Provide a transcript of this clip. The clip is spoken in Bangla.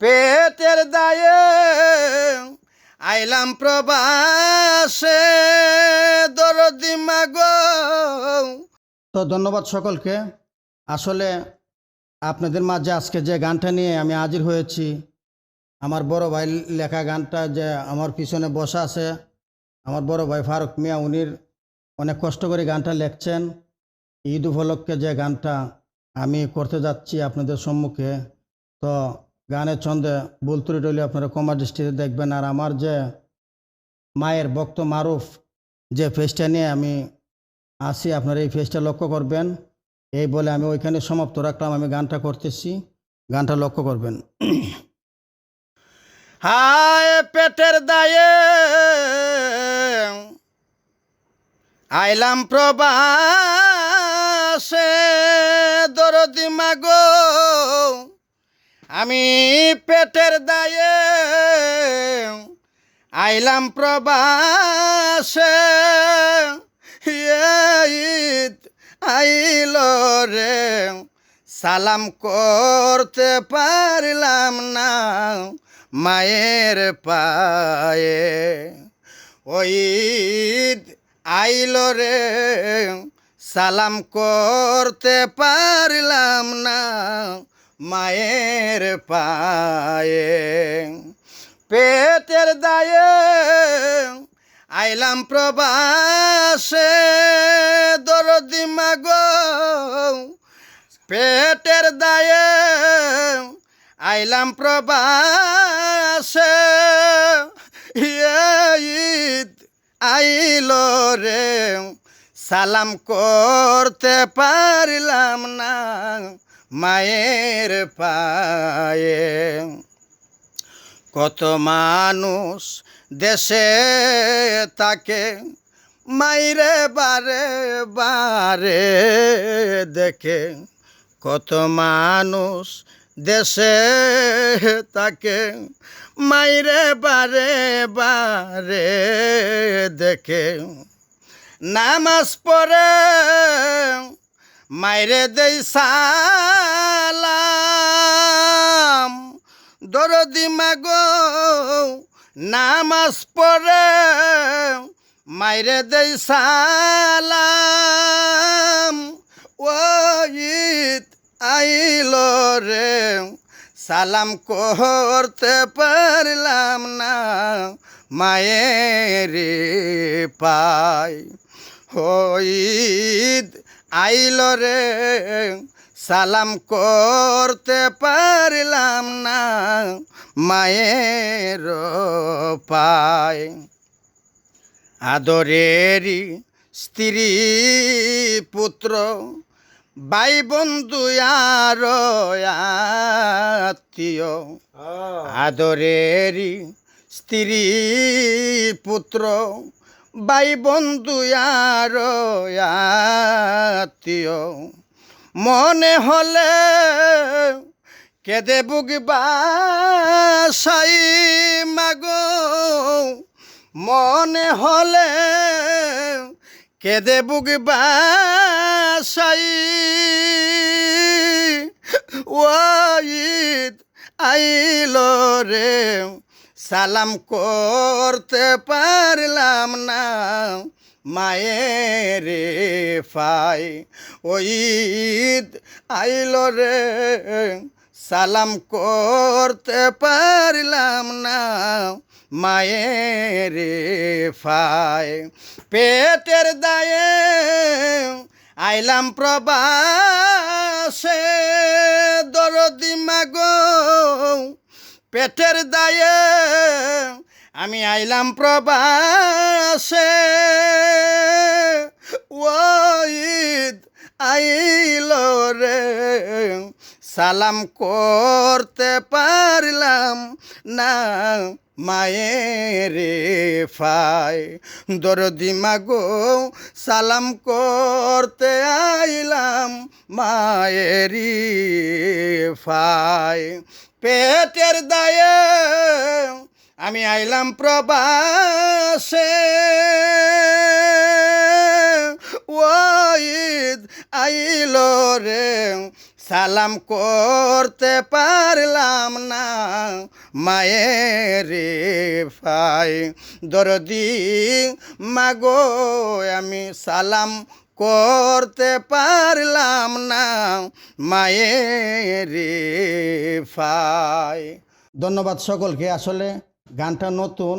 পেটের দায়ে আইলাম প্রবাসে। দরদি মাগো। তো ধন্যবাদ সকলকে। আসলে আপনাদের মাঝে আজকে যে গানটা নিয়ে আমি হাজির হয়েছি, আমার বড় ভাই লেখা গানটা যে আমার পিছনে বসা আছে, আমার বড় ভাই ফারুক মিয়া, উনির অনেক কষ্ট করে গানটা লেখছেন। ঈদ উপলক্ষে যে গানটা আমি করতে যাচ্ছি আপনাদের সম্মুখে, তো গানের ছন্দে ভুল ত্রুটি আপনারা কমা দৃষ্টিতে দেখবেন। আর আমার যে মায়ের ভক্ত মারুফ যে ফেসটা নিয়ে আমি আসি, আপনারা এই ফেসটা লক্ষ্য করবেন। এই বলে আমি ওইখানে সমাপ্ত রাখলাম, আমি গানটা করতেছি। গানটা লক্ষ্য করবেন। হায় পেটের দায়ে আইলাম প্রবাসে দরদি মাগো। আমি পেটের দায়ে আইলাম প্রবাসে। ঈদ আইল রে, সালাম করতে পারলাম না মায়ের পায়ে। ওই আইল রে, সালাম করতে পারলাম না মায়ের পায়ে। পেটের দায়ে আইলাম প্রবাসে, দরদি মাগো। পেটের দায়ে আইলাম প্রবাসে ঈদ আইল রে। সালাম করতে পারলাম না। মায়ের পায়ে। কত মানুষ দেশে তাকে মাইরে বারে বারে দেখে। কত মানুষ দেশে তাকে মাইরে বারে বারে দেখে। নামাজ পড়ে মাইরে দেই সালাম। দরদি মাগো, নামাজ পড়ে। মাইরে দেই সালাম। ওইত আইল রে, সালাম করতে পারলাম না। মায়ের পাই হইদ আইল রে সালাম করতে পারলাম না মায়ের পায়। আদরেরই স্ত্রী পুত্র ভাই বন্ধু আর আত্মীয়। আদরেরই স্ত্রী পুত্র ভাই বন্ধু আর আত্মীয়, মনে হলে কেদে বুকবা সাই মাগো। মনে হলে কেদে বুকবা সাই ওয়াইদ আইল রে সালাম করতে পারলাম না। মায়ের ফাই ওইদ আইল রে। সালাম করতে পারলাম না। মায়ের ফাই পেটের দায়ে আইলাম প্রবাসে। পেটের দায়ে আমি আইলাম প্রবাসে। ওইদ আইল রে, সালাম করতে পারলাম না মায়ের ফাই দরদি মাগো, সালাম করতে আইলাম মায়েরি ফাই পেটের দায়ে আমি আইলাম প্রবাসে। ওইদ আইল রে, সালাম করতে পারলাম না। মায়ের ফাই দরদি, মাগো আমি সালাম করতে পারলাম না মায়ের ফাই। ধন্যবাদ সকলকে। আসলে গানটা নতুন